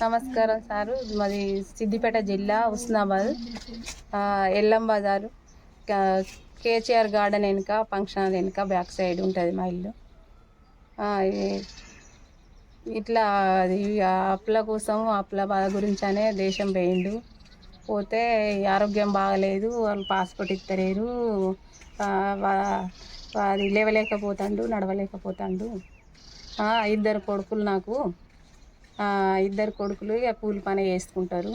నమస్కారం సారు. మాది సిద్దిపేట జిల్లా ఉస్నాబాద్. ఎల్లం బజారు. కేసీఆర్ గార్డెన్ వెనుక ఫంక్షన్ హాల్ వెనుక బ్యాక్ సైడ్ ఉంటుంది మా ఇల్లు. ఇట్లా అది అప్పుల కోసం అప్పుల బాధ గురించి అనే దేశం పోయిండు. పోతే ఆరోగ్యం బాగలేదు వాళ్ళు పాస్పోర్ట్ ఇస్తలేరు అది లేవలేకపోతాండు నడవలేకపోతాండు. ఇద్దరు కొడుకులు నాకు. ఇద్దరు కొడుకులు ఇక కూలి పని చేసుకుంటారు.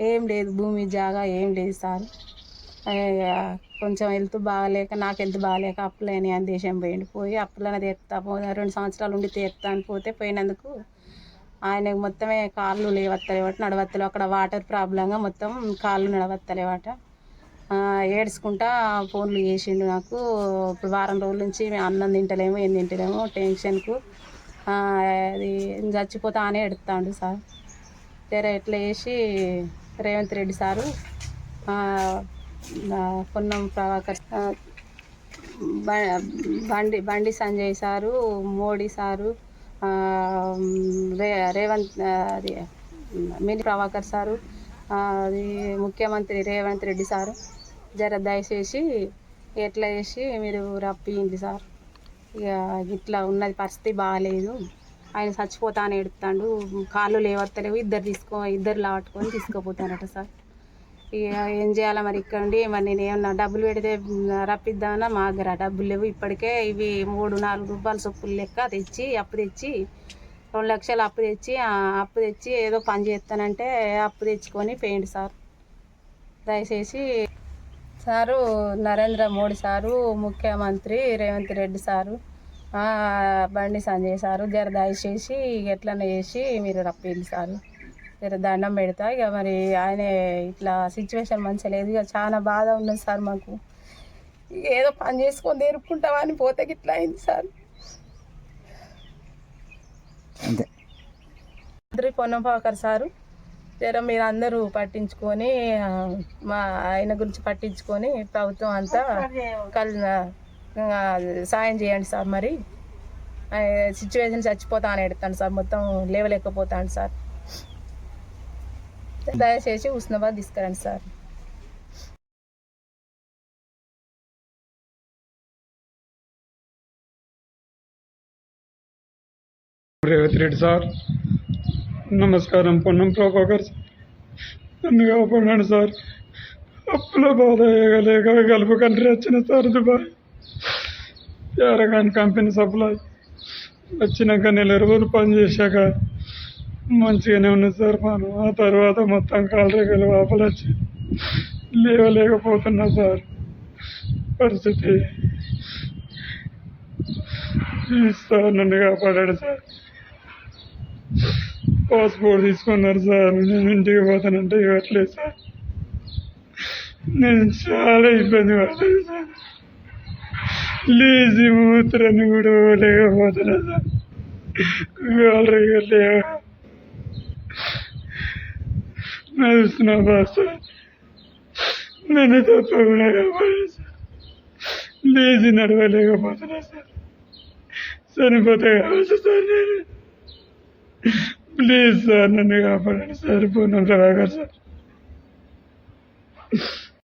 ఏం లేదు భూమి జాగా ఏం లేదు సార్. కొంచెం హెల్త్ బాగాలేక నాకు హెల్త్ బాగాలేక అప్పులని అని దేశం పోయిండు. పోయి అప్పులను తీర్తా పో రెండు సంవత్సరాలు ఉండి తీర్తా అని పోతే పోయినందుకు ఆయనకు మొత్తమే కాళ్ళు లేవత్తలేవాట నడవత్తలేవు అక్కడ వాటర్ ప్రాబ్లంగా మొత్తం కాళ్ళు నడవత్తలేవాట ఏడ్చుకుంటా ఫోన్లు చేసిండు నాకు. ఇప్పుడు వారం రోజుల నుంచి మేము అన్నం తింటలేము ఏం తింటలేము టెన్షన్కు అది చచ్చిపోతానే ఎడుతాడు సార్. సరే ఎట్లా చేసి రేవంత్ రెడ్డి సారు ఆ, పొన్నం ప్రభాకర్ బండి బండి సంజయ్ సారు మోడీ సారు రే రేవంత్ అది మిని ప్రభాకర్ సారు అది ముఖ్యమంత్రి రేవంత్ రెడ్డి సారు. జర దయచేసి ఎట్లా చేసి మీరు రప్పియండి సార్. ఇక ఇట్లా ఉన్నది పరిస్థితి బాగాలేదు ఆయన చచ్చిపోతా అని ఎడుతాడు కాళ్ళు లేవత్తలేవు. ఇద్దరు తీసుకో ఇద్దరు లావట్టుకొని తీసుకుపోతానట సార్. ఇక ఏం చేయాలి మరి ఇక్కడ ఉండి మరి నేను ఏమన్నా డబ్బులు పెడితే రప్పిద్దామన్నా మా దగ్గర డబ్బులు లేవు. ఇప్పటికే ఇవి మూడు నాలుగు రూపాయల సొప్పులు లెక్క తెచ్చి అప్పు తెచ్చి రెండు లక్షలు అప్పు తెచ్చి అప్పు తెచ్చి ఏదో పని చేస్తానంటే అప్పు తెచ్చుకొని పోయిండు సార్. దయచేసి సారు నరేంద్ర మోడీ సారు ముఖ్యమంత్రి రేవంత్ రెడ్డి సారు బండి సంజయ్ సారు జర దయచేసి ఎట్లనే చేసి మీరు రప్పింది సారు. జర దండం పెడతా. ఇక మరి ఆయన ఇట్లా సిచ్యువేషన్ మంచిగా లేదు. ఇక చాలా బాధ ఉన్నది సార్ మాకు. ఇక ఏదో పని చేసుకొని తెరుపుకుంటామని పోతే ఇట్లా అయింది సార్. మంత్రి పొన్నం ప్రభాకర్ సారు జర మీరు అందరూ పట్టించుకొని మా ఆయన గురించి పట్టించుకొని ప్రభుత్వం అంతా కల్ సాయం చేయండి సార్ మరి. సిచ్యువేషన్ చచ్చిపోతా అని ఎడతాను సార్ మొత్తం లేవలేకపోతాను సార్. దయచేసి ఉస్నాబాద్ తీసుకురండి సార్. రేవత్ రెడ్డి సార్ నమస్కారం పొన్నం ప్రభాకర్ సార్. నన్ను కాపాడండి సార్. అప్పుల బాధ లేక గల్ఫ్ కంట్రీ వచ్చిన సార్ దుబాయ్. యారగాన్ కంపెనీ సప్లై వచ్చినాక నెల రోజులు పనిచేశాక మంచిగానే ఉన్నది సార్ మనం. ఆ తర్వాత మొత్తం కాలరేగలు వాపలు వచ్చి లేవలేకపోతున్నా సార్. పరిస్థితి సార్ నన్ను కాపాడాడు సార్. పాస్పోర్ట్ తీసుకున్నారు సార్. నేను ఇంటికి పోతానంటే ఇవ్వట్లేదు సార్. నేను చాలా ఇబ్బంది పడ్డాను సార్. లేచి మూత్రాన్ని కూడా లేకపోతున్నా సార్. కాలరేగా లేవ. నడుస్తున్నా బాస్ సార్ నన్ను తప్పకుండా కాపాడాడు సార్. లేచి నడవలేకపోతున్నా సార్. చనిపోతే కావచ్చు సార్ నేను. ప్లీజ్ సార్ నన్ను కాపాడండి సార్ పూర్ణ ప్రభాకర్ సార్